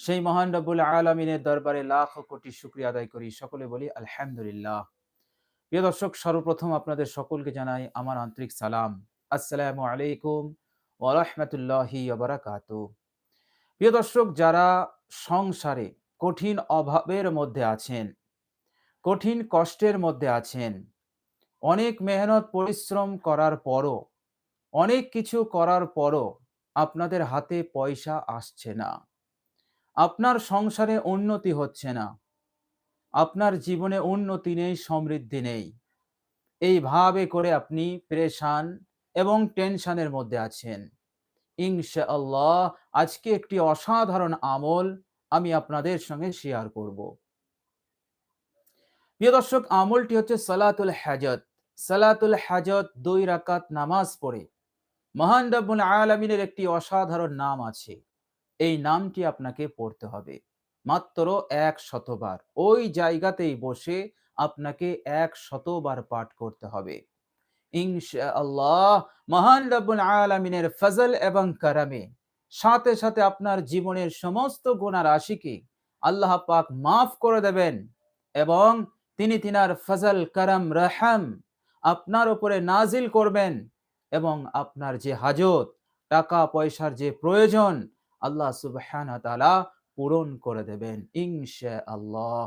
সেই মহান রব্বুল আলমিনের দরবারে লাখ কোটি শুক্রিয়া আদায় করি। সকলে বলি, আলহামদুলিল্লাহ। প্রিয় দর্শক, সর্বপ্রথম আপনাদের সকলকে জানাই আমার আন্তরিক সালাম। আসসালামু আলাইকুম ওরহমতুল্লাহি বারাকাত। প্রিয় দর্শক, যারা সংসারে কঠিন অভাবের মধ্যে আছেন, কঠিন কষ্টের মধ্যে আছেন, অনেক মেহনত পরিশ্রম করার পরও, অনেক কিছু করার পরও আপনাদের হাতে পয়সা আসছে না। আপনার সংসারে উন্নতি হচ্ছে না। আপনার জীবনে উন্নতি নেই, সমৃদ্ধি নেই। এইভাবে করে আপনি প্রেশান এবং টেনশনের মধ্যে আছেন। ইনশা আল্লাহ আজকে একটি অসাধারণ আমল আমি আপনাদের সঙ্গে শেয়ার করব। প্রিয় দর্শক, আমলটি হচ্ছে সালাতুল হাজত। সালাতুল হাজত দুই রাকাত নামাজ পড়ে। মহান রব্বুল আলমিনের একটি অসাধারণ নাম আছে। এই নামটি আপনাকে পড়তে হবে। মাত্র এক শতবার। ওই জায়গাতেই বসে আপনাকে এক শতবার পাঠ করতে হবে। ইনশা আল্লাহ মহান রব্বুল আলমিনের ফজল এবং কারামে, সাথে সাথে আপনার জীবনের সমস্ত গুণা রাশিকে আল্লাহ পাক মাফ করে দেবেন এবং তিনি তিনার ফজল, কারাম, রহম আপনার উপরে নাজিল করবেন এবং আপনার যে হাজত টাকা পয়সার যে প্রয়োজন আল্লাহ সুবহান তালা পূরণ করে দেবেন ইনশা আল্লাহ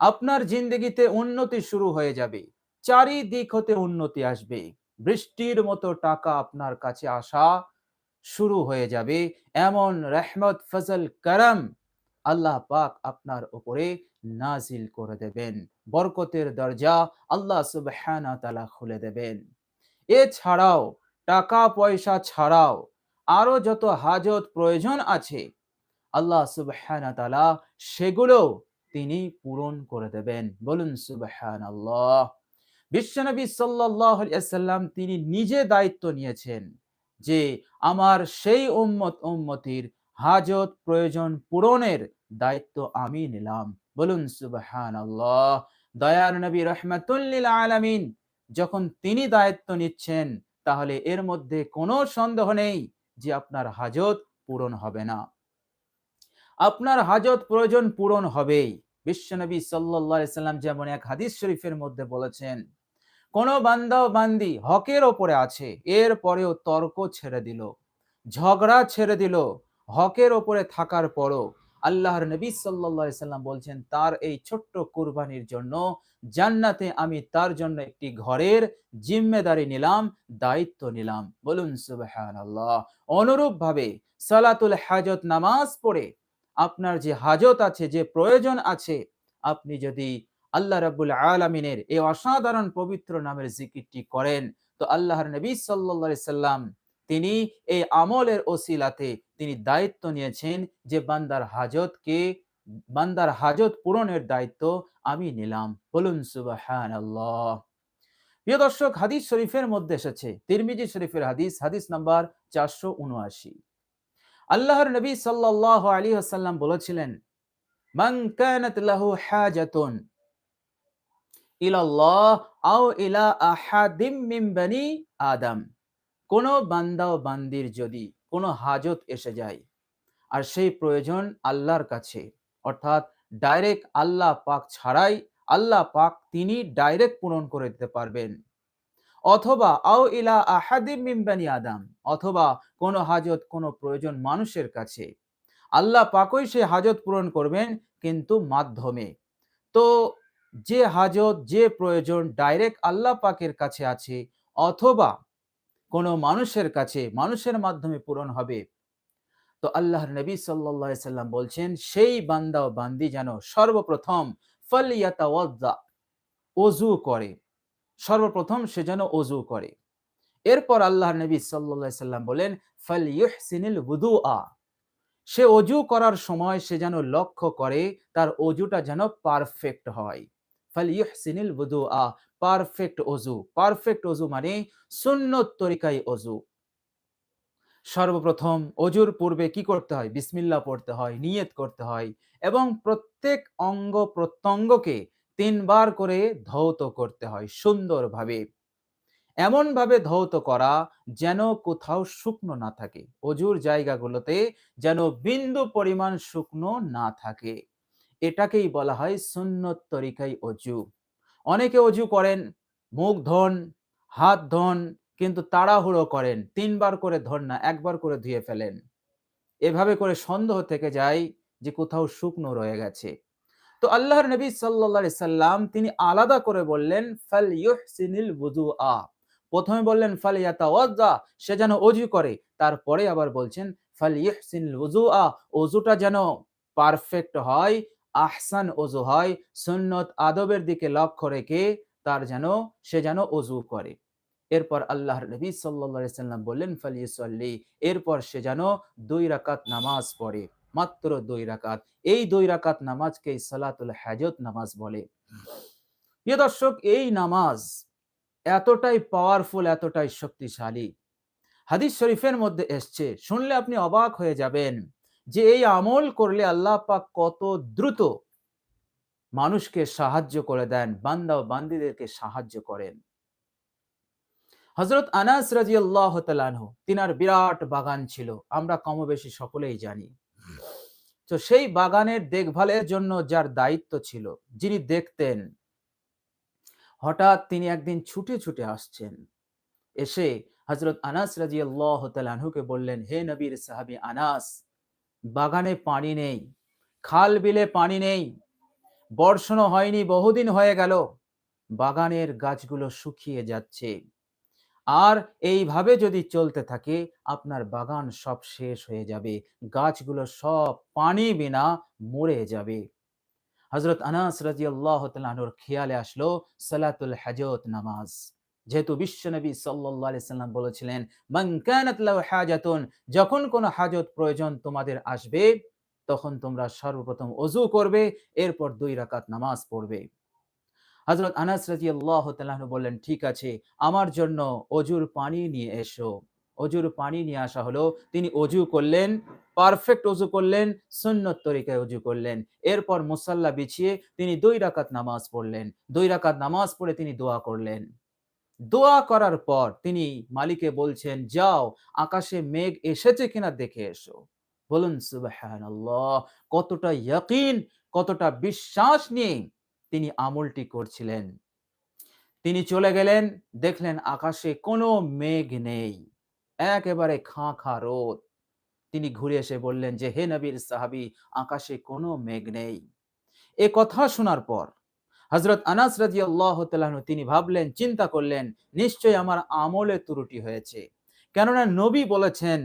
আপনার জিন্দগিতে উন্নতি শুরু হয়ে যাবে, চারিদিক হতে উন্নতি আসবে, বৃষ্টির মতো টাকা আপনার কাছে আসা শুরু হয়ে যাবে, এমন রহমত, ফজল, করম আল্লাহ পাক আপনার উপরে নাজিল করে দেবেন, বরকতের দরজা আল্লাহ সুবহান তালা খুলে দেবেন। এছাড়াও টাকা পয়সা ছাড়াও আরও যত হাজত প্রয়োজন আছে, আল্লাহ সুবহান সেগুলো তিনি পূরণ করে দেবেন। বলুন সুবহান আল্লাহ বিশ্বনবী সাল্লাম তিনি নিজে দায়িত্ব নিয়েছেন যে আমার সেই উম্মত উম্মতির হাজত প্রয়োজন পূরণের দায়িত্ব আমি নিলাম। বলুন সুবহান আল্লাহ দয়ার নবী রহমাতুল্লিল আলামিন যখন তিনি দায়িত্ব নিচ্ছেন, তাহলে এর মধ্যে কোনো সন্দেহ নেই যে আপনার হাজত পূরণ হবে না। আপনার হাজত প্রয়োজন পূরণ হবেই। বিশ্বনবী সাল্লাম যেমন এক হাদিস শরীফের মধ্যে বলেছেন, কোন বান্দা বান্দি হকের ওপরে আছে, এর পরেও তর্ক ছেড়ে দিল, ঝগড়া ছেড়ে দিল, হকের ওপরে থাকার পরও আল্লাহর নবী সাল্লা সাল্লাম বলছেন, তার এই ছোট্ট কুরবানির জন্য জান্নাতে আমি তার জন্য একটি ঘরের জিম্মেদারি নিলাম, দায়িত্ব নিলাম। বলুন সুবহান আল্লাহ অনুরূপ ভাবে সালাতুল হাজত নামাজ পড়ে আপনার যে হাজত আছে, যে প্রয়োজন আছে, আপনি যদি আল্লাহ রাবুল আলমিনের এই অসাধারণ পবিত্র নামের জিকিরটি করেন, তো আল্লাহর নবী সাল্লা সাল্লাম তিনি এই আমলের ওসিলাতে তিনি দায়িত্ব নিয়েছেন যে বান্দার হাজতকে, বান্দার হাজত পূরণের দায়িত্ব আমি নিলাম। বলুন আল্লাহ প্রিয় দর্শক, হাদিস শরীফের মধ্যে এসেছে। তিরমিজি শরীফের হাদিস হাদিস নাম্বার চারশো উনআশি। আল্লাহর নবী সাল্লাহ আলী আসাল্লাম বলেছিলেন, মান কানাত হাজাতুন ইলাল্লাহ আও ইলা আহাদিম মিন বানি আদম। কোন বান্দা ও বান্দির যদি কোনো হাজত এসে যায়, আর সেই প্রয়োজন আল্লাহর কাছে, অর্থাৎ ডাইরেক্ট আল্লাহ পাক ছাড়াই আল্লাহ পাক তিনি ডাইরেক্ট পূরণ করে দিতে পারবেন। অথবা আও ইলা আহাদিম মিম্বানি আদাম, অথবা কোনো হাজত কোনো প্রয়োজন মানুষের কাছে, আল্লাহ পাকই সে হাজত পূরণ করবেন কিন্তু মাধ্যমে। তো যে হাজত, যে প্রয়োজন ডাইরেক্ট আল্লাহ পাকের কাছে আছে, অথবা কোনো মানুষের কাছে মানুষের মাধ্যমে পূরণ হবে। তো আল্লাহর নবী সাল্লা সাল্লাম বলছেন, সেই বান্দা ও বান্দি যেন সর্বপ্রথম ফলিয়াতা অজু করে। সর্বপ্রথম সে যেন অজু করে। এরপর আল্লাহর নবী সাল্লা সাল্লাম বলেন ফল ইহসিনিল বুদু আ সে অজু করার সময় সে যেন লক্ষ্য করে, তার অজুটা যেন পারফেক্ট হয়। ফালিউহসিনিল বুদুআ পারফেক্ট অজু পারফেক্ট অজু মানে সুন্নত তরিকায় অজু সর্বপ্রথম অজুর পূর্বে কি করতে হয়? বিসমিল্লাহ পড়তে হয়, নিয়ত করতে হয় এবং প্রত্যেক অঙ্গ প্রত্যঙ্গকে তিনবার করে ধৌত করতে হয় সুন্দরভাবে। এমনভাবে ধৌত করা যেন কোথাও শুকনো না থাকে। অজুর জায়গাগুলোতে যেন বিন্দু পরিমাণ শুকনো না থাকে। এটাকেই বলা হয় সুন্নত তরিকাই অজু। অনেকে অজু করেন, মুখ ধন, হাত ধন, কিন্তু তাড়াহুড়ো করেন, তিনবার করে ধন না, একবার করে ধুয়ে ফেলেন। এভাবে করে সন্দেহ থেকে যায় যে কোথাও শুকনো রয়ে গেছে। তো আল্লাহর নবী সাল্লা সাল্লাম তিনি আলাদা করে বললেন ফাল ইউহসিনিল বুদু আ প্রথমে বললেন ফাল ইয়াতা সে যেন অজু করে। তারপরে আবার বলছেন ফাল ইউহসিনিল বুজু আ অজুটা যেন পারফেক্ট হয় আহসান অজু হয়, সুন্নত আদবের দিকে লক্ষ্য রেখে তার যেন, সে যেন অজু করে। এরপর আল্লাহর নবী সাল্লা সাল্লাম বললেন ফালিসল্লি এরপর সে যেন দুই রাকাত নামাজ পড়ে, মাত্র দুই রাকাত। এই দুই রাকাত নামাজকে সালাতুল হাজত নামাজ বলে। প্রিয় দর্শক, এই নামাজ এতটাই পাওয়ারফুল এতটাই শক্তিশালী। হাদিস শরীফের মধ্যে এসছে, শুনলে আপনি অবাক হয়ে যাবেন। যে এই আমল করলে আল্লাহ পাক কত দ্রুত মানুষকে সাহায্য করে দেন, বান্দা ও বান্দিদেরকে সাহায্য করেন। হজরত আনাস রাজি আল্লাহ তালানহ তিনার বিরাট বাগান ছিল, আমরা কমবেশি সকলেই জানি। তো সেই বাগানের দেখভালের জন্য যার দায়িত্ব ছিল, যিনি দেখতেন, হঠাৎ তিনি একদিন ছুটে ছুটে আসছেন। এসে হজরত আনাস রাজি আল্লাহ তালানহুকে বললেন, হে নবীর সাহাবি আনাস বাগানে পানি নেই, খাল বিলে পানি নেই, বর্ষণও হয়নি, বহুদিন হয়ে গেল, বাগানের গাছগুলো শুকিয়ে যাচ্ছে। আর এইভাবে যদি চলতে থাকে, আপনার বাগান সব শেষ হয়ে যাবে, গাছগুলো সব পানি বিনা মরে যাবে। হজরত আনাস রাজি আল্লাহ খেয়ালে আসলো সালাতুল হাজত নামাজ। যেহেতু বিশ্বনবী সাল্লাহ সাল্লাম বলেছিলেন হাজাতুন যখন কোনো হাজত প্রয়োজন তোমাদের আসবে, তখন তোমরা সর্বপ্রথম অজু করবে, এরপর দুই রাকাত নামাজ পড়বে। হজরত আনাস রাজি আল্লাহ বললেন, ঠিক আছে, আমার জন্য অজুর পানি নিয়ে এসো। অজুর পানি নিয়ে আসা হলো, তিনি অজু করলেন, পারফেক্ট অজু করলেন, সুন্নত তরিকায় অজু করলেন। এরপর মুসাল্লা বিছিয়ে তিনি দুই রাকাত নামাজ পড়লেন। দুই রাকাত নামাজ পড়ে তিনি দোয়া করলেন। দোয়া করার পর তিনি মালিকে বলছেন, যাও, আকাশে মেঘ এসেছে কিনা দেখে এসো। বলুন সুবাহান কতটা ইয়াকিন, কতটা বিশ্বাস নিয়ে তিনি আমলটি করছিলেন। তিনি চলে গেলেন, দেখলেন আকাশে কোনো মেঘ নেই, একেবারে খাঁ খাঁ রোদ। তিনি ঘুরে এসে বললেন যে, হে নবীর সাহাবি, আকাশে কোনো মেঘ নেই। এ কথা শোনার পর হজরত আনাস রাজি আল্লাহ তিনি ভাবলেন, চিন্তা করলেন নিশ্চয় আমার আমলে ত্রুটি হয়েছে। কেননা নবী বলেছেন,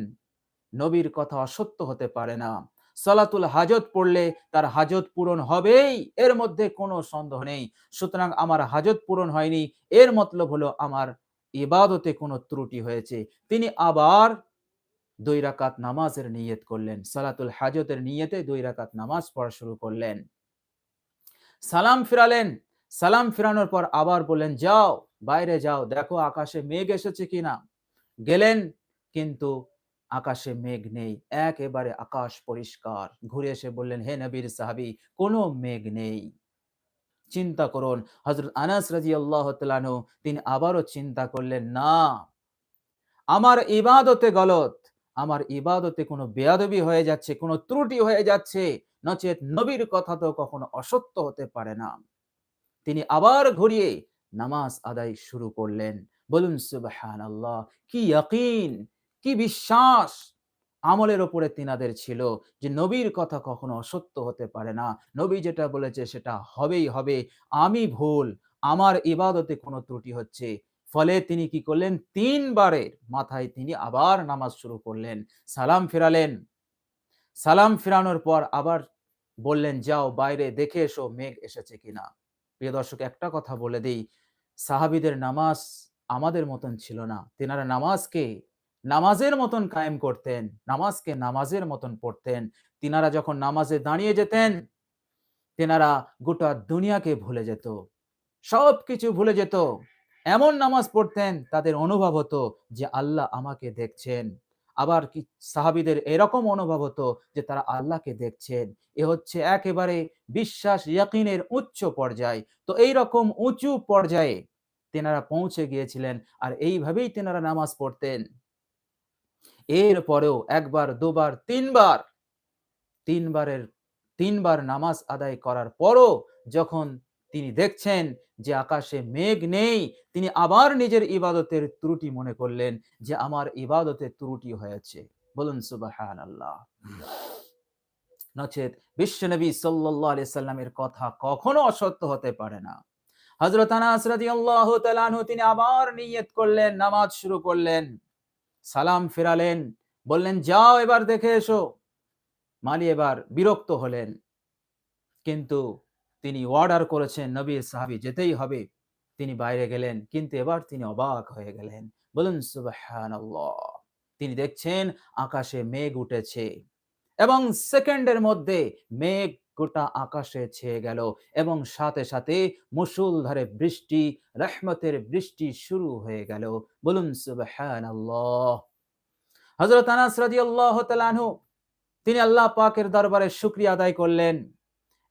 নবীর কথা অসত্য হতে পারে না। সালাতুল হাজত পড়লে তার হাজত পূরণ হবেই, এর মধ্যে কোনো সন্দেহ নেই। সুতরাং আমার হাজত পূরণ হয়নি, এর মতলব হলো আমার ইবাদতে কোনো ত্রুটি হয়েছে। তিনি আবার দুই রাকাত নামাজের নিয়ত করলেন, সালাতুল হাজতের নিয়তে দুই রাকাত নামাজ পড়া শুরু করলেন। সালাম ফিরালেন। সালাম ফিরানোর পর আবার বললেন, যাও, বাইরে যাও, দেখো আকাশে মেঘ এসেছে কিনা। গেলেন, কিন্তু আকাশে মেঘ নেই, একেবারে আকাশ পরিষ্কার। ঘুরে এসে বললেন, হে নবীর সাহাবি, কোনো মেঘ নেই। চিন্তা করুন হজরত আনাস রাজি আল্লাহ তিনি আবারও চিন্তা করলেন, না, আমার ইবাদতে গলত, আমার ইবাদতে কোনো বেয়াদবি হয়ে যাচ্ছে, কোনো ত্রুটি হয়ে যাচ্ছে নচেত নবীর কথা তো কখনো অসত্য হতে পারে না। তিনি আবার ঘুরিয়ে নামাজ আদায় শুরু করলেন। বলুন সুবাহান আল্লাহ কি ইয়াকিন, কি বিশ্বাস আমলের ওপরে তিনাদের ছিল যে নবীর কথা কখনো অসত্য হতে পারে না। নবী যেটা বলেছে সেটা হবেই হবে। আমি ভুল, আমার ইবাদতে কোনো ত্রুটি হচ্ছে। ফলে তিনি কি করলেন? তিনবারের মাথায় তিনি আবার নামাজ শুরু করলেন। সালাম ফেরালেন। সালাম ফেরানোর পর আবার বললেন, যাও বাইরে দেখে এসো মেঘ এসেছে কিনা। প্রিয় দর্শক, একটা কথা বলে দিই, সাহাবিদের নামাজ আমাদের মতন ছিল না। তেনারা নামাজকে নামাজের মতন কায়েম করতেন, নামাজকে নামাজের মতন পড়তেন। তিনারা যখন নামাজে দাঁড়িয়ে যেতেন, তেনারা গোটা দুনিয়াকে ভুলে যেত, সবকিছু ভুলে যেত। এমন নামাজ পড়তেন, তাদের অনুভব হতো যে আল্লাহ আমাকে দেখছেন। আবার কি সাহাবিদের এরকম অনুভব হতো যে তারা আল্লাহকে দেখছেন? এ হচ্ছে একেবারে বিশ্বাস ইয়াকিনের উচ্চ পর্যায়। তো এই রকম উঁচু পর্যায়ে তেনারা পৌঁছে গিয়েছিলেন আর এইভাবেই তেনারা নামাজ পড়তেন। এরপরেও একবার, দুবার, তিনবার, তিনবারের, তিনবার নামাজ আদায় করার পরও যখন তিনি দেখছেন যে আকাশে মেঘ নেই, তিনি আবার নিজের ইবাদতের ত্রুটি মনে করলেন যে আমার ইবাদতের ত্রুটি হয়েছে। বলুন সুবাহান আল্লাহ নচেত বিশ্বনবী আলাইহি সাল্লামের কথা কখনো অসত্য হতে পারে না। হযরত আনাস রাদিয়াল্লাহু তাআলা আনহু তিনি আবার নিয়ত করলেন, নামাজ শুরু করলেন, সালাম ফেরালেন, বললেন, যাও এবার দেখে এসো। মালি এবার বিরক্ত হলেন। কিন্তু তিনি অর্ডার করেছেন নবীর সাহাবি যেতেই হবে। তিনি বাইরে গেলেন, কিন্তু এবার তিনি অবাক হয়ে গেলেন। বলুন, সুবহানাল্লাহ। তিনি দেখছেন আকাশে মেঘ উঠেছে এবং সেকেন্ডের মধ্যে মেঘ গোটা আকাশে ছেয়ে গেল এবং সাথে সাথে মুসুলধারে বৃষ্টি, রহমতের বৃষ্টি শুরু হয়ে গেল। বলুন, সুবহানাল্লাহ। হযরত আনাস রাদিয়াল্লাহু তাআলা তিনি আল্লাহ পাকের দরবারে শুকরিয়া আদায় করলেন।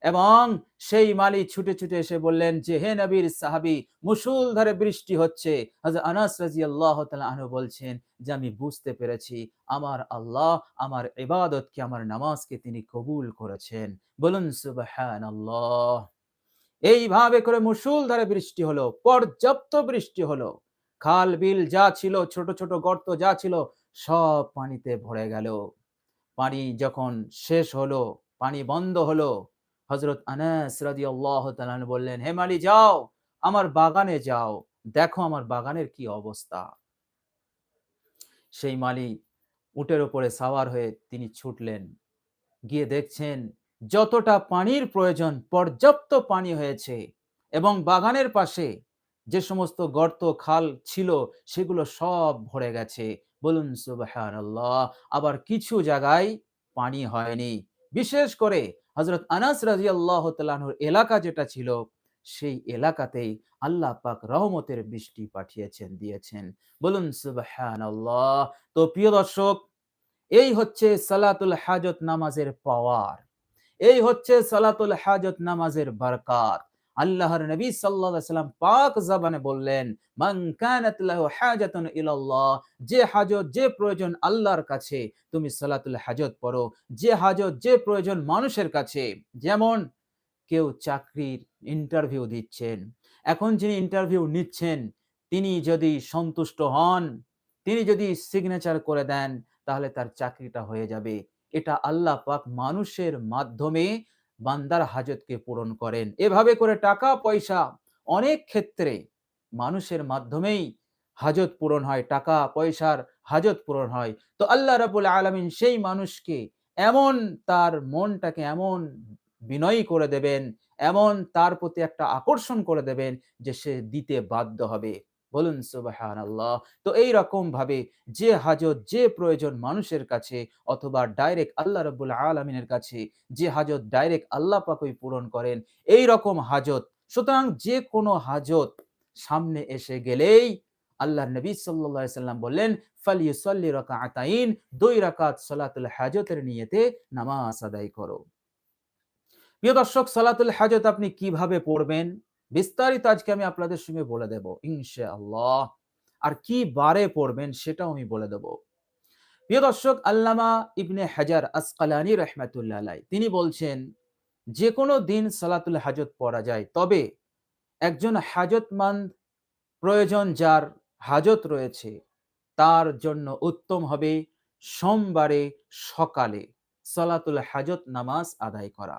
এবং সেই মালি ছুটে ছুটে এসে বললেন যে, হে নবীর সাহাবি মুসুলধারে বৃষ্টি হচ্ছে। আনাস রাদিয়াল্লাহু তাআলা আনহু বলছেন, যে আমি বুঝতে পেরেছি, আমার আল্লাহ আমার ইবাদতকে, আমার নামাজকে তিনি কবুল করেছেন। বলুন, সুবহানাল্লাহ। এইভাবে করে মুসুলধারে বৃষ্টি হলো, পর্যাপ্ত বৃষ্টি হলো। খাল, বিল যা ছিল, ছোট ছোট গর্ত যা ছিল, সব পানিতে ভরে গেল। পানি যখন শেষ হলো, পানি বন্ধ হলো হজরত আনাস রাদিয়াল্লাহু তাআলা বললেন, হে মালি যাও, আমার বাগানে যাও, দেখো আমার বাগানের কি অবস্থা। সেই মালি উটের উপরে সাওয়ার হয়ে তিনি ছুটলেন, গিয়ে দেখছেন যতটা পানির প্রয়োজন, পর্যাপ্ত পানি হয়েছে এবং বাগানের পাশে যে সমস্ত গর্ত, খাল ছিল, সেগুলো সব ভরে গেছে। বলুন, সুবহানাল্লাহ, আবার কিছু জায়গায় পানি হয়নি। বিশেষ করে হজরত আনাস রাজিয়াল্লাহ তালাহুর এলাকা যেটা ছিল, সেই এলাকাতেই আল্লাহ পাক রহমতের বৃষ্টি পাঠিয়েছেন, দিয়েছেন। বলুন, সুবহানাল্লাহ। তো প্রিয় দর্শক, এই হচ্ছে সালাতুল হাজত নামাজের পাওয়ার। এই হচ্ছে সালাতুল হাজত নামাজের বরকাত। আল্লাহর নবী আলাইহি সাল্লাম পাক জবানে বললেন ইলাল্লাহ, যে হাজত, যে প্রয়োজন আল্লাহর কাছে, তুমি সালাতুল হাজত পড়ো। যে হাজত, যে প্রয়োজন মানুষের কাছে, যেমন কেউ চাকরির ইন্টারভিউ দিচ্ছেন, এখন যিনি ইন্টারভিউ নিচ্ছেন, তিনি যদি সন্তুষ্ট হন, তিনি যদি সিগনেচার করে দেন, তাহলে তার চাকরিটা হয়ে যাবে। এটা আল্লাহ পাক মানুষের মাধ্যমে বান্দার হাজতকে পূরণ করেন। এভাবে করে টাকা, পয়সা অনেক ক্ষেত্রে মানুষের মাধ্যমেই হাজত পূরণ হয়, টাকা, পয়সার হাজত পূরণ হয়। তো আল্লাহ রাবুল আলমিন সেই মানুষকে এমন তার মনটাকে এমন বিনয়ী করে দেবেন, এমন তার প্রতি একটা আকর্ষণ করে দেবেন যে সে দিতে বাধ্য হবে। বলুন সুবাহান আল্লাহ তো এই রকম ভাবে যে হাজত, যে প্রয়োজন মানুষের কাছে অথবা ডাইরেক্ট আল্লাহ রব্বুল আলমিনের কাছে, যে হাজত ডাইরেক্ট আল্লাহ পাকই পূরণ করেন এই রকম হাজত। সুতরাং যে কোনো হাজত সামনে এসে গেলেই আল্লাহ নবী সাল্লাহ সাল্লাম বললেন, ফালিউসল্লি রকা আতাইন দুই রাকাত সলাতুল হাজতের নিয়েতে নামাজ আদায় করো। প্রিয় দর্শক, সালাতুল হাজত আপনি কীভাবে পড়বেন? বিস্তারিত আজকে আমি আপনাদের সঙ্গে বলে দেব ইনশা আল্লাহ আর কি বারে পড়বেন সেটাও আমি বলে দেব। প্রিয় দর্শক, আল্লামা ইবনে হাজার আসকালানি রহমাতুল্লাহ তিনি বলছেন যে কোনো দিন সালাতুল হাজত পড়া যায়, তবে একজন হাজতমান প্রয়োজন যার হাজত রয়েছে, তার জন্য উত্তম হবে সোমবারে সকালে সালাতুল হাজত নামাজ আদায় করা।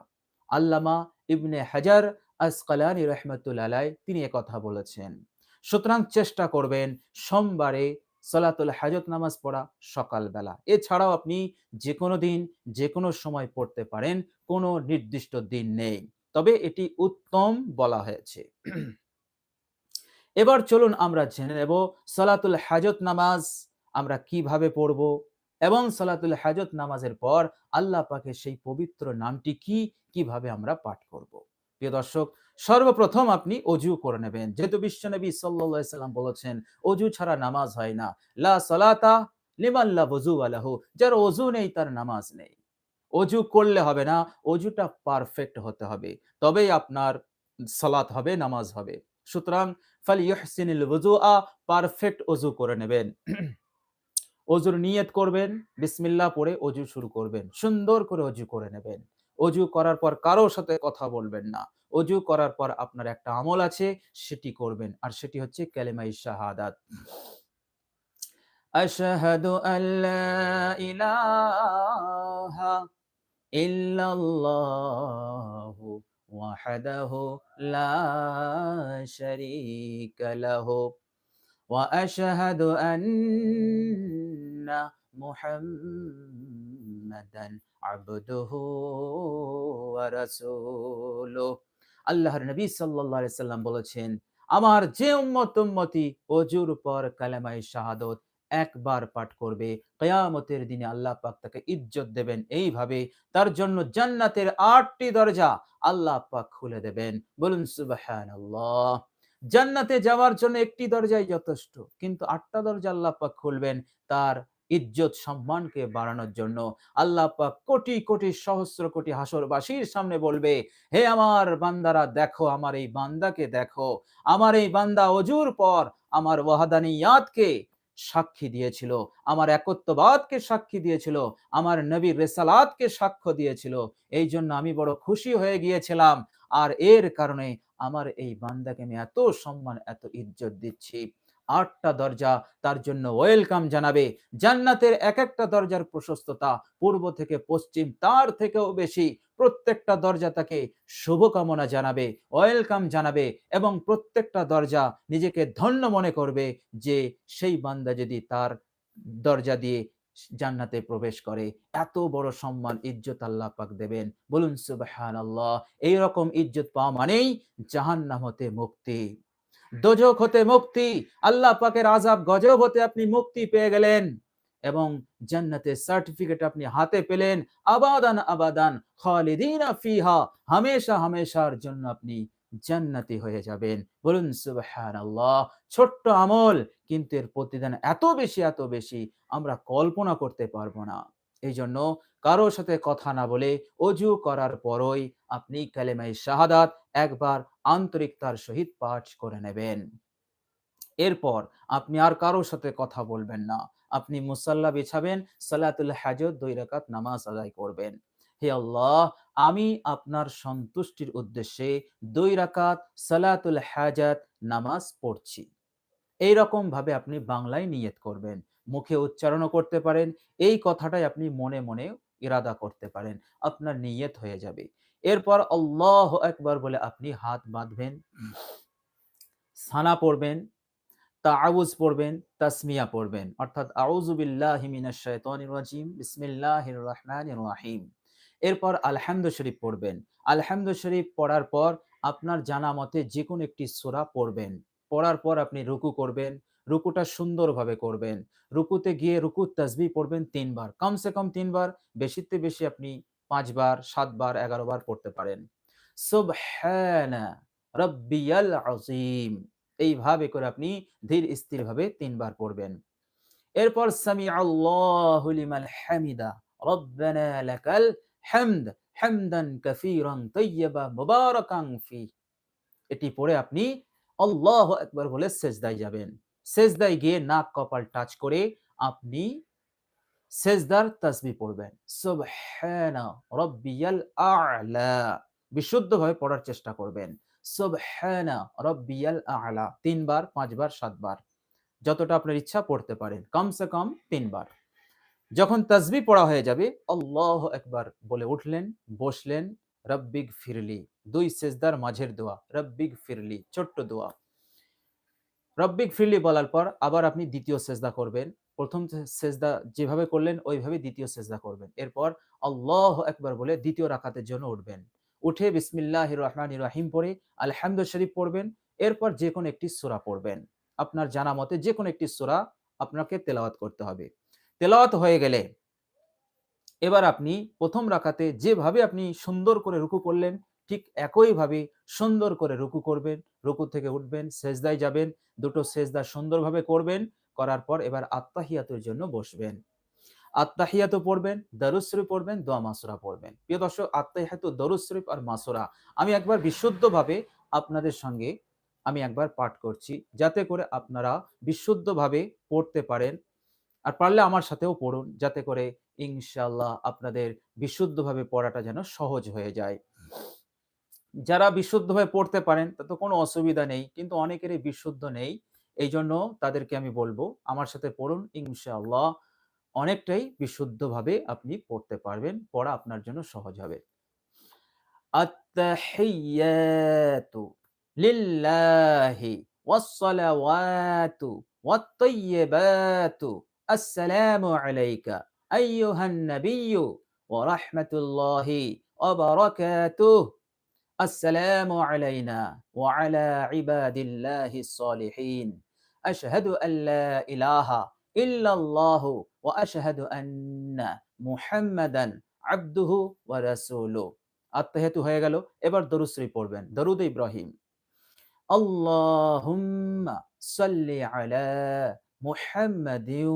আল্লামা ইবনে হাজার আসকালানি রহমতুল্লাহ তিনি কথা বলেছেন। সুতরাং চেষ্টা করবেন সোমবারে সালাতুল হাজত নামাজ পড়া সকালবেলা। এছাড়াও আপনি যে কোনো দিন যে কোনো সময় পড়তে পারেন, কোনো নির্দিষ্ট দিন নেই। তবে এটি উত্তম বলা হয়েছে। এবার চলুন আমরা জেনে নেব সালাতুল হাজত নামাজ আমরা কীভাবে পড়ব এবং সলাতুল হাজত নামাজের পর আল্লাহ পাকে সেই পবিত্র নামটি কি, কীভাবে আমরা পাঠ করব। প্রিয় দর্শক, সর্বপ্রথম আপনি অজু করে নেবেন। যেহেতু বিশ্বনবী সাল্লাল্লাহু সাল্লাম বলেছেন, অজু ছাড়া নামাজ হয় না। লা সালাতা লিমাল্লা বজু আলাহু, যার অজু নেই, তার নামাজ নেই। অজু করলে হবে না, অজুটা পারফেক্ট হতে হবে। তবেই আপনার সালাত হবে, নামাজ হবে। সুতরাং ফাল ইহসিনিল ওযুআ পারফেক্ট অজু করে নেবেন। অজুর নিয়ত করবেন, বিসমিল্লাহ পড়ে অজু শুরু করবেন। সুন্দর করে অজু করে নেবেন। অজু করার পর কারও সাথে কথা বলবেন না। অজু করার পর আপনার একটা আমল আছে, সেটি করবেন। আর সেটি হচ্ছে ক্যালেমাই শাহাদাত। আশহাদু মুহাম্মাদান আবদুহু ওয়া রাসূলুহু আল্লাহর নবী সাল্লাল্লাহু আলাইহি সাল্লাম বলেছেন, আমার যে উম্মত উম্মতি ওজুর পর কালেমায়ে শাহাদত একবার পাঠ করবে। কেয়ামতের দিনে আল্লাহ পাক তাকে ইজ্জত দেবেন এইভাবে। তার জন্য জান্নাতের আটটি দরজা আল্লাহ পাক খুলে দেবেন। বলুন জান্নাতে যাওয়ার জন্য একটি দরজাই যথেষ্ট, কিন্তু আটটা দরজা আল্লাহ পাক খুলবেন, তার ইজ্জত, সম্মানকে বাড়ানোর জন্য আল্লাহ পাক কোটি কোটি, সহস্র কোটি হাসরবাসীর সামনে বলবে, হে আমার বান্দারা, দেখো, আমার এই বান্দাকে দেখো। আমার এই বান্দা অজুর পর আমার সাক্ষী দিয়েছিল, আমার একত্ববাদকে সাক্ষী দিয়েছিল, আমার নবীর রেসালাতকে সাক্ষ্য দিয়েছিল। এই জন্য আমি বড় খুশি হয়ে গিয়েছিলাম। আর এর কারণে আমার এই বান্দাকে আমি এত সম্মান, এত ইজ্জত দিচ্ছি। আটটা দরজা তার জন্য ওয়েলকাম জানাবে। জান্নাতের এক একটা দরজার প্রশস্ততা পূর্ব থেকে পশ্চিম, তার থেকেও বেশি। প্রত্যেকটা দরজা তাকে শুভকামনা জানাবে, ওয়েলকাম জানাবে এবং প্রত্যেকটা দরজা নিজেকে ধন্য মনে করবে যে সেই বান্দা যদি তার দরজা দিয়ে জান্নাতে প্রবেশ করে, এত বড় সম্মান, ইজ্জত আল্লাহ পাক দেবেন। বলুন সুবহান আল্লাহ এইরকম ইজ্জত পাওয়া মানেই জাহান্নাম হতে মুক্তি। দোজক হতে মুক্তি, আল্লাহ পাকের আজাব গজব হতে আপনি মুক্তি পেয়ে গেলেন এবং জান্নাতের সার্টিফিকেট আপনি হাতে পেলেন, আবাদান আবাদান, খালিদিনা ফিহা, হামেশা হামেশার জন্য আপনি জান্নাতি হয়ে যাবেন। বলুন, সুবহানাল্লাহ, ছোট্ট আমল, কিন্তু এর প্রতিদান এত বেশি এত বেশি, আমরা কল্পনা করতে পারব না। এই জন্য কারও সাথে কথা না বলে অজু করার পরই আপনি কালেমাই শাহাদাত একবার আন্তরিকতার সহিত পাঠ করে নেবেন। এরপর আপনি আর কারোর সাথে কথা বলবেন না। আপনি মুসাল্লা বিছাবেন, সালাতুল হাজত দুই রাকাত নামাজ আদায় করবেন। হে আল্লাহ, আমি আপনার সন্তুষ্টির উদ্দেশ্যে দুই রাকাত সালাতুল হাজাত নামাজ পড়ছি। এই রকম ভাবে আপনি বাংলায় নিয়ত করবেন, মুখে উচ্চারণও করতে পারেন। এই কথাটাই আপনি মনে মনে ইরাদা করতে পারেন আপনার নিয়ত হয়ে যাবে। এরপর আল্লাহ একবার বলে আপনি হাত বাঁধবেন সানা পড়বেন তাআউজ পড়বেন তাসমিয়া পড়বেন। অর্থাৎ আউযু বিল্লাহি মিনাশ শাইতানির রাজিম বিসমিল্লাহির রহমানির রহিম। এরপর আলহামদু শরীফ পড়বেন। আলহামদু শরীফ পড়ার পর আপনার জানা মতে যে কোনো একটি সোরা পড়বেন। পড়ার পর আপনি রুকু করবেন রুকুটা সুন্দরভাবে করবেন। রুকুতে গিয়ে রুকু তাসবি পড়বেন তিনবার। কমসে কম তিনবার, বেশিতে বেশি আপনি পাঁচবার, সাতবার এগারো বার পড়তে পারেন। সুবহানা রব্বিয়াল আজিম এইভাবে করে আপনি ধীর স্থির ভাবে তিনবার পড়বেন। এরপর সামি আল্লাহু লিমান হামিদা। রব্বানা লাকাল হামদ। হামদান কাসীরান তাইয়্যিবা মুবারাকান ফি। এটি পড়ে আপনি আল্লাহ একবার বলে সেজদায় যাবেন। সেজদায় গিয়ে নাক কপাল টাচ করে আপনি সেজদার তাসবি পড়বেন। সুবহানা রব্বিয়াল আ'লা। বিশুদ্ধভাবে পড়ার চেষ্টা করবেন। সুবহানা রব্বিয়াল আ'লা। তিনবার, পাঁচবার, সাতবার। যতটা আপনার ইচ্ছা পড়তে পারেন। কমসে কম তিনবার। যখন তাসবি পড়া হয়ে যাবে, আল্লাহ একবার বলে উঠলেন, বসলেন রব্বিগ ফিরলি দুই সেজদার মাঝের দোয়া রব্বিগ ফিরলি ছোট্ট দোয়া। রব্বিক ফিরলি বলার পর আবার আপনি দ্বিতীয় সেজদা করবেন। প্রথম সেজদা যেভাবে করলেন, ওইভাবে দ্বিতীয় সেজদা করবেন। এরপর আল্লাহ একবার বলে দ্বিতীয় রাকাতের জন্য উঠবেন। উঠে বিসমিল্লাহ রহমান রাহিম পড়ে আলহামদুল শরীফ পড়বেন। এরপর যে কোনো একটি সোরা পড়বেন। আপনার জানা মতে যে কোনো একটি সোরা আপনাকে তেলাওয়াত করতে হবে। তেলাওয়াত হয়ে গেলে এবার আপনি প্রথম রাকাতে যেভাবে আপনি সুন্দর করে রুকু করলেন ঠিক একইভাবে সুন্দর করে রুকু করবেন, রুকু থেকে উঠবেন, সেজদায় যাবেন, দুটো সেজদা সুন্দরভাবে করবেন, করার পর এবার আত্মাহিয়াতের জন্য বসবেন। আত্মাহিয়াত পড়বেন দারুশ্রী পড়বেন দোয়া মাসুরা পড়বেন। প্রিয় দর্শক আত্মাহিয়াত দরুশ্রীফ আর মাসুরা। আমি একবার বিশুদ্ধভাবে আপনাদের সঙ্গে আমি একবার পাঠ করছি, যাতে করে আপনারা বিশুদ্ধভাবে পড়তে পারেন আর পারলে আমার সাথেও পড়ুন, যাতে করে ইনশাল্লাহ আপনাদের বিশুদ্ধভাবে পড়াটা যেন সহজ হয়ে যায়। যারা বিশুদ্ধভাবে পড়তে পারেন, তা তো কোনো অসুবিধা নেই, কিন্তু অনেকেরই বিশুদ্ধ নেই। এই জন্য তাদেরকে আমি বলব, আমার সাথে পড়ুন, ইনশাআল্লাহ অনেকটাই বিশুদ্ধভাবে আপনি পড়তে পারবেন, পড়া আপনার জন্য সহজ হবে। আত্তাহিয়াতু লিল্লাহি ওয়াসসালাওয়াতু ওয়াত-তাইয়্যিবাতু আলাইকা আইয়ুহান নাবিয়্যু ওয়া রাহমাতুল্লাহি ওয়া বারাকাতুহু। السلام علينا وعلى عباد الله الصالحين أشهد أن لا إله إلا الله وأشهد أن محمدا عبده ورسوله আত্মাহেতু হয়ে গেল এবার দরুশ্রী পড়বেন দরুদ ইব্রাহিম আল্লাহুম্মা সাল্লি আলা মুহাম্মাদিন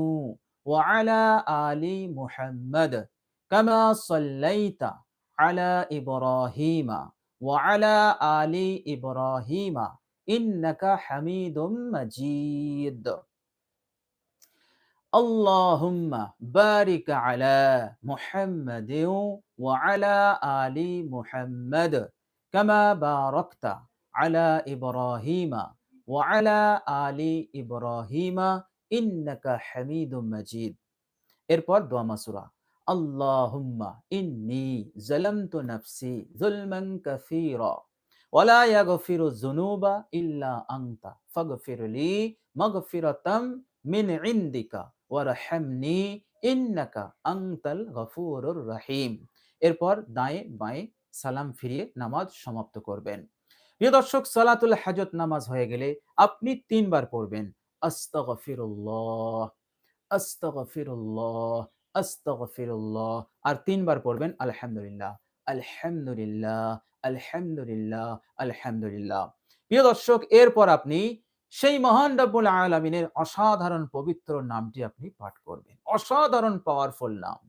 ওয়া আলা আলি মুহাম্মাদ কামা সাল্লাইতা আলা ইব্রাহিমা وعلى آل إبراهيم إنك حميد مجيد اللهم بارك على محمد وعلى آل محمد كما باركت على إبراهيم وعلى آل إبراهيم إنك حميد مجيد এরপর দোয়া মাসুরা আল্লাহুম্মা ইন্নি জালামতু নাফসি যুলমান কাসীরা ওয়ালা ইয়াগফিরু যুনুবা ইল্লা আনতা ফাগফিরলি মাগফিরাতাম মিন ইনদিকা ওয়ারহামনি ইন্নাকা আনতাল গফুরুর রহিম। এরপর দায়ে বাঁয়ে সালাম ফিরিয়ে নামাজ সমাপ্ত করবেন। প্রিয় দর্শক, সালাতুল হাজত নামাজ হয়ে গেলে আপনি তিনবার পড়বেন। আস্তাগফিরুল্লাহ আস্তাগফিরুল্লাহ আস্তাগফিরুল্লাহ। আর তিনবার পড়বেন, আলহামদুলিল্লাহ আলহামদুলিল্লাহ আলহামদুলিল্লাহ আলহামদুলিল্লাহ। প্রিয় দর্শক, এরপর আপনি সেই মহান রব্বুল আলমিনের অসাধারণ পবিত্র নামটি আপনি পাঠ করবেন। অসাধারণ পাওয়ারফুল নাম।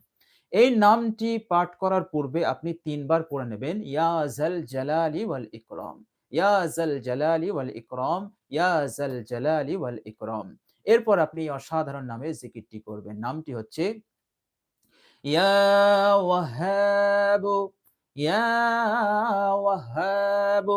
এই নামটি পাঠ করার পূর্বে আপনি তিনবার পড়ে নেবেন, ইয়া জাল জালালি ওয়াল ইকরাম, ইয়া জাল জালালি ওয়াল ইকরাম, ইয়া জাল জালালি ওয়াল ইকরাম। এরপর আপনি অসাধারণ নামে জিকিরটি করবেন। নামটি হচ্ছে يا وهاب يا وهاب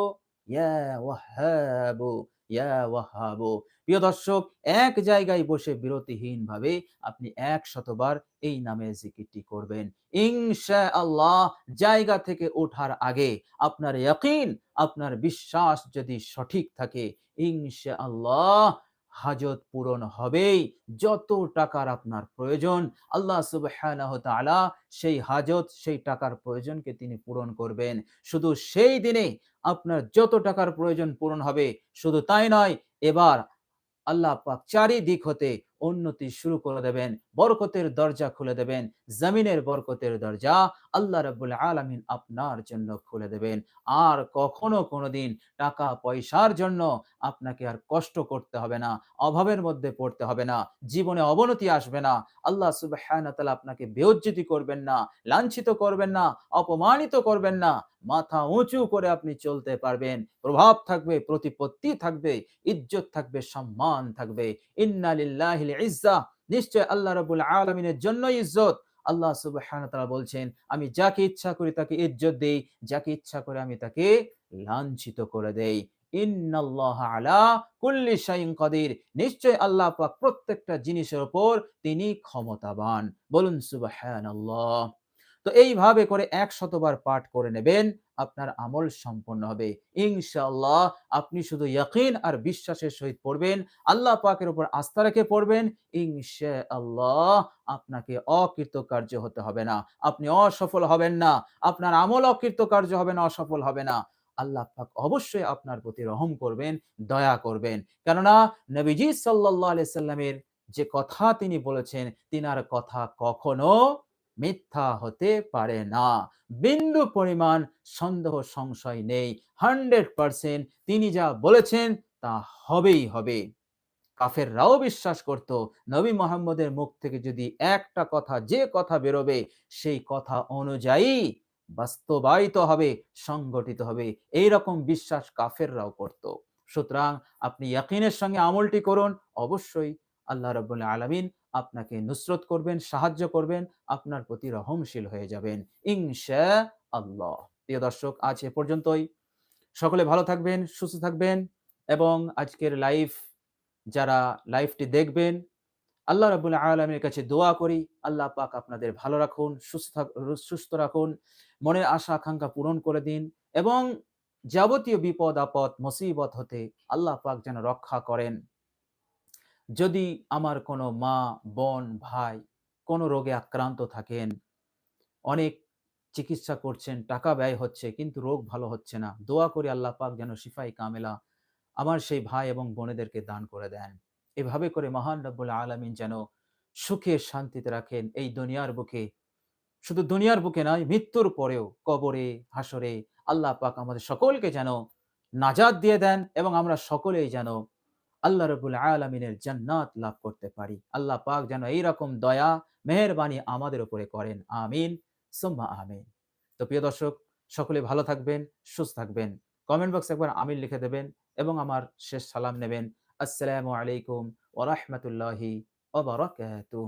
يا وهاب ইয়া ওয়াহাবু প্রিয় দর্শক এক জায়গায় বসে বিরতিহীন ভাবে আপনি এক শতবার এই নামে জিকিরটি করবেন ইনশা আল্লাহ জায়গা থেকে ওঠার আগে আপনার ইয়াকিন আপনার বিশ্বাস যদি সঠিক থাকে ইনশা আল্লাহ হাজত পূরণ হবেই। যত টাকার আপনার প্রয়োজন, আল্লাহ তাআলা সেই হাজত, সেই টাকার প্রয়োজনকে তিনি পূরণ করবেন। শুধু সেই দিনে আপনার যত টাকার প্রয়োজন পূরণ হবে, শুধু তাই নয়, এবার আল্লাহ পাক চারিদিক হতে উন্নতি শুরু করে দেবেন, বরকতের দরজা খুলে দেবেন, জমিনের বরকতের দরজা আল্লাহ রাব্বুল আলামিন আপনার জন্য খুলে দেবেন। আর কখনো কোনোদিন টাকা পয়সার জন্য আপনাকে আর কষ্ট করতে হবে না, অভাবের মধ্যে পড়তে হবে না, জীবনে অবনতি আসবে না, আল্লাহ সুবহানাহু তাআলা আপনাকে বেউজ্জতি করবেন না, লাঞ্ছিত করবেন না, অপমানিত করবেন না, মাথা উঁচু করে আপনি চলতে পারবেন, প্রভাব থাকবে, প্রতিপত্তি থাকবে, ইজ্জত থাকবে, সম্মান থাকবে। ইন্না লিল্লাহিল ইজ্জা, নিশ্চয় আল্লাহ জন্য ইজ্জত। আল্লাহ বলছেন, আমি যাকে ইচ্ছা করি তাকে ইজ্জত দেই, যাকে ইচ্ছা করে আমি তাকে লাঞ্ছিত করে দেই। নিশ্চয় আল্লাহ পাক প্রত্যেকটা জিনিসের উপর তিনি ক্ষমতাবান। বলুন তো এইভাবে করে এক শতবার পাঠ করে নেবেন। আপনার আমল সম্পন্ন হবে। ইনশাআল্লাহ আপনি শুধু ইয়াকিন আর বিশ্বাসের সহিত পড়বেন, আল্লাহ পাকের উপর আস্থা রেখে পড়বেন, ইনশাআল্লাহ আপনাকে অকৃতকার্য হতে হবে না। আপনি অসফল হবেন না, আপনার আমল অকৃতকার্য হবে না, অসফল হবে না। আল্লাহ পাক অবশ্যই আপনার প্রতি রহম করবেন, দয়া করবেন। কেননা নবীজি সাল্লাল্লাহু আলাইহি সাল্লামের যে কথা তিনি বলেছেন, তিনার কথা কখনো মিথ্যা হতে পারে না। বিন্দু পরিমাণ সন্দেহ সংশয় নেই। হান্ড্রেড পার্সেন্ট তিনি যা বলেছেন তা হবেই হবে। কাফেররাও বিশ্বাস করত, নবী মোহাম্মদের মুখ থেকে যদি একটা কথা, যে কথা বেরোবে, সেই কথা অনুযায়ী বাস্তবায়িত হবে, সংগঠিত হবে। এই রকম বিশ্বাস কাফেররাও করত। সুতরাং আপনি ইয়াকিনের সঙ্গে আমলটি করুন। অবশ্যই আল্লাহ রব্বুল আলমিন আপনাকে নুসরত করবেন, সাহায্য করবেন, আপনার প্রতি রহমশীল হয়ে যাবেন। ইনশা আল্লাহ। প্রিয় দর্শক, আজ এ পর্যন্তই। সকলে ভালো থাকবেন, সুস্থ থাকবেন এবং আজকের লাইভ যারা লাইভটি দেখবেন, আল্লাহ রাবুল আলমের কাছে দোয়া করি, আল্লাহ পাক আপনাদের ভালো রাখুন, সুস্থ সুস্থ রাখুন, মনের আশা, আকাঙ্ক্ষা পূরণ করে দিন এবং যাবতীয় বিপদ, আপদ, মুসিবত হতে আল্লাহ পাক যেন রক্ষা করেন। যদি আমার কোনো মা, বোন, ভাই কোনো রোগে আক্রান্ত থাকেন, অনেক চিকিৎসা করছেন, টাকা ব্যয় হচ্ছে, কিন্তু রোগ ভালো হচ্ছে না, দোয়া করি আল্লাহ পাক যেন সিফাই কামেলা আমার সেই ভাই এবং বোনেদেরকে দান করে দেন। এভাবে করে মহান রব্বুল আলমিন যেন সুখে শান্তিতে রাখেন এই দুনিয়ার বুকে। শুধু দুনিয়ার বুকে নয়, মৃত্যুর পরেও কবরে হাসরে আল্লাহ পাক আমাদের সকলকে যেন নাজাদ দিয়ে দেন এবং আমরা সকলেই যেন আল্লাহ রবুল আলমিনের জান্নাত লাভ করতে পারি। আল্লাহ পাক যেন এইরকম দয়া, মেহরবানি আমাদের উপরে করেন। আমিন। সোম্মা আমিন। তো প্রিয় দর্শক, সকলে ভালো থাকবেন, সুস্থ থাকবেন। কমেন্ট বক্সে একবার আমিন লিখে দেবেন এবং আমার শেষ সালাম নেবেন। আসসালামু আলাইকুম ওরহমতুল্লাহি ওবরাকাতুহ